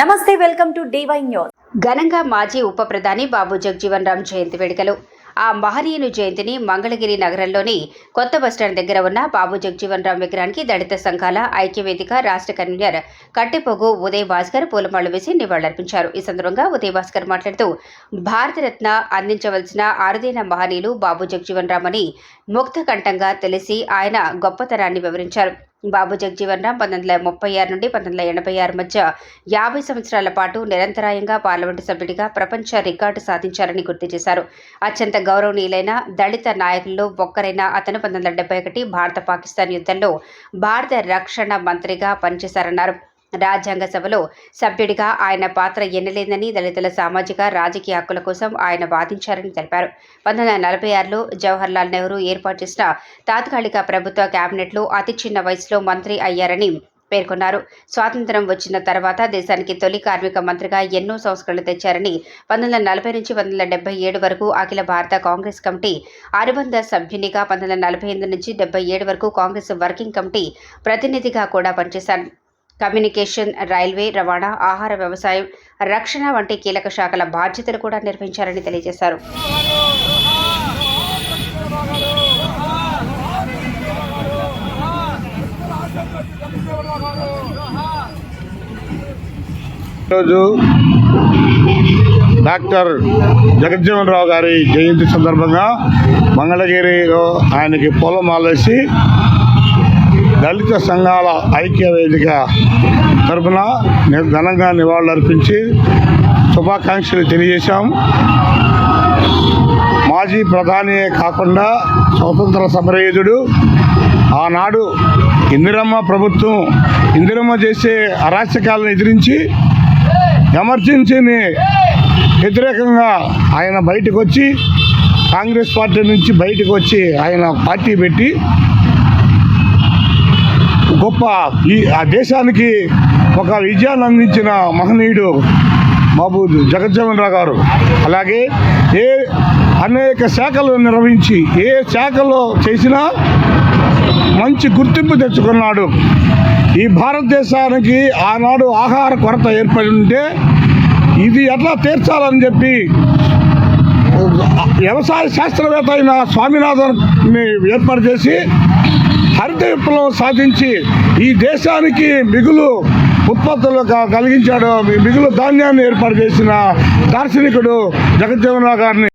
నమస్తే welcome to DY news. ఘనంగా మాజీ ఉప ప్రధాని బాబు జగ్జీవన్ రామ్ జయంతి వేడుకలు. ఆ మహనీయుని జయంతిని మంగళగిరి నగరంలోని కొత్త బస్టాండ్ దగ్గర ఉన్న బాబు జగ్జీవన్ రామ్ విగ్రహానికి దళిత సంఘాల ఐక్యవేదిక రాష్ట్ర కన్వీనర్ కట్టెపొగు ఉదయ్ భాస్కర్ పూలమాలలు వేసి నివాళులర్పించారు. ఈ సందర్భంగా ఉదయ్ భాస్కర్ మాట్లాడుతూ భారతరత్న అందించవలసిన అరుదైన మహనీయులు బాబు జగ్జీవన్ రామ్ అని ముక్త కంఠంగా తెలిసి ఆయన గొప్పతనాన్ని వివరించారు. బాబు జగ్జీవన్ రామ్ పంతొమ్మిది వందల ముప్పై ఆరు నుండి పంతొమ్మిది వందల ఎనభై ఆరు మధ్య యాభై సంవత్సరాల పాటు నిరంతరాయంగా పార్లమెంటు సభ్యుడిగా ప్రపంచ రికార్డు సాధించారని గుర్తు చేశారు. అత్యంత గౌరవనీయులైన దళిత నాయకుల్లో ఒక్కరైన అతను పంతొమ్మిది వందల డెబ్బై ఒకటి భారత పాకిస్తాన్ యుద్ధంలో భారత రక్షణ మంత్రిగా పనిచేశారన్నారు. రాజ్యాంగ సభలో సభ్యుడిగా ఆయన పాత్ర ఎన్నలేదని దళితుల సామాజిక రాజకీయ హక్కుల కోసం ఆయన వాదించారని తెలిపారు. పంతొమ్మిది వందల నలభై ఆరులో జవహర్లాల్ నెహ్రూ ఏర్పాటు చేసిన తాత్కాలిక ప్రభుత్వ కేబినెట్లో అతి చిన్న వయసులో మంత్రి అయ్యారని పేర్కొన్నారు. స్వాతంత్రం వచ్చిన తర్వాత దేశానికి తొలి కార్మిక మంత్రిగా ఎన్నో సంస్కరణలు తెచ్చారని పంతొమ్మిది వందల నలభై నుంచి పంతొమ్మిది వందల డెబ్బై ఏడు వరకు అఖిల భారత కాంగ్రెస్ కమిటీ అనుబంధ సభ్యునిగా పంతొమ్మిది వందల నలభై ఎనిమిది నుంచి డెబ్బై ఏడు వరకు కాంగ్రెస్ వర్కింగ్ కమిటీ ప్రతినిధిగా కూడా పనిచేశారు. కమ్యూనికేషన్ రైల్వే రవాణా ఆహార వ్యవసాయం రక్షణ వంటి కీలక శాఖల బాధ్యతలు కూడా నిర్వహించారని తెలియజేశారు. ఈరోజు డాక్టర్ జగజ్జీవన్ రావు గారి జయంతి సందర్భంగా మంగళగిరిలో ఆయనకి పొలం పూలమాలేసి దళిత సంఘాల ఐక్య వేదిక తరఫున ని- ఘనంగా నివాళులర్పించి శుభాకాంక్షలు తెలియజేశాం. మాజీ ప్రధాని కాకుండా స్వతంత్ర సమరయుధుడు. ఆనాడు ఇందిరమ్మ ప్రభుత్వం ఇందిరమ్మ చేసే అరాచకాలను ఎదిరించి ఎమర్జెన్సీని వ్యతిరేకంగా ఆయన బయటకు వచ్చి కాంగ్రెస్ పార్టీ నుంచి బయటకు వచ్చి ఆయన పార్టీ పెట్టి గొప్ప ఈ ఆ దేశానికి ఒక విజయాన్ని అందించిన మహనీయుడు బాబు జగజ్జీవన్ రావు గారు. అలాగే ఏ అనేక శాఖలు నిర్వహించి ఏ శాఖలో చేసినా మంచి గుర్తింపు తెచ్చుకున్నాడు. ఈ భారతదేశానికి ఆనాడు ఆహార కొరత ఏర్పడి ఉంటే ఇది ఎట్లా తీర్చాలని చెప్పి వ్యవసాయ శాస్త్రవేత్త అయిన స్వామినాథన్ని ఏర్పాటు చేసి హరిత విప్లవం సాధించి ఈ దేశానికి మిగులు ఉత్పత్తులు కలిగించాడు మిగులు ధాన్యాన్ని ఏర్పాటు చేసిన దార్శనికుడు జగజ్జీవన్ గారిని.